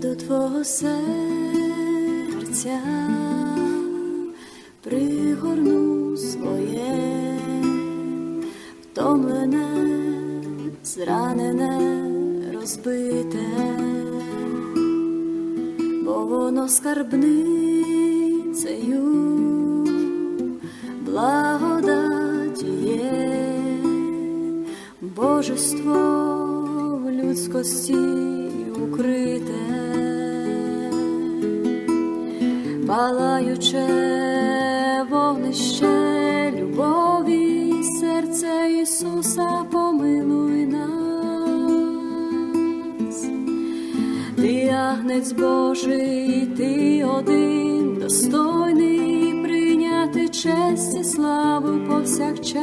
до твого серця пригорну своє, втомлене, зранене, розбите, бо воно скарбницею. Благодаті є, божество в людськості палаюче вогнище любові, серце Ісуса помилуй нас. Ти агнець Божий, ти один достойний прийняти честь і славу повсякчас.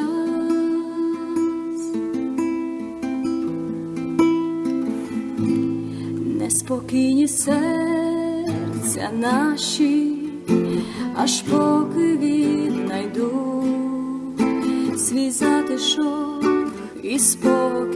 Неспокійні серця наші, аж поки віднайду свій затишок і спокій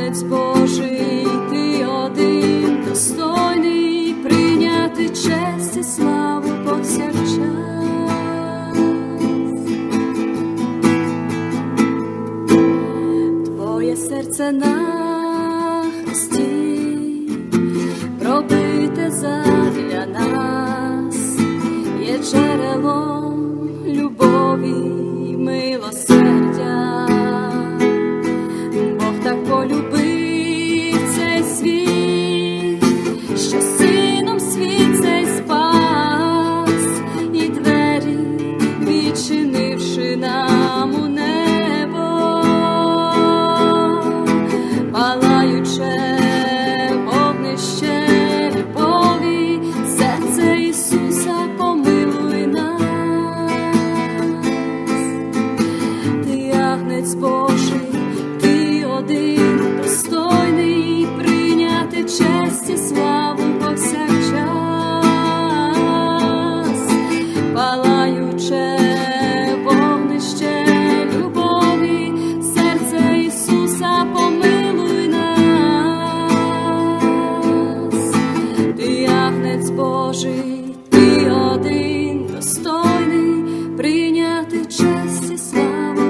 агнець Божий, ти один достойний прийняти честь і славу повсякчас. Твоє серце на хресті пробите задля нас, є джерелом один достойний прийняти честь і славу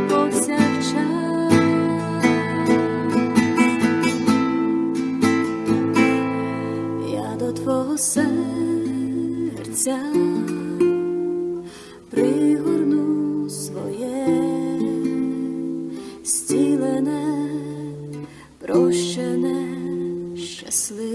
я до твого серця пригорну своє стілене, прощене, щасливе.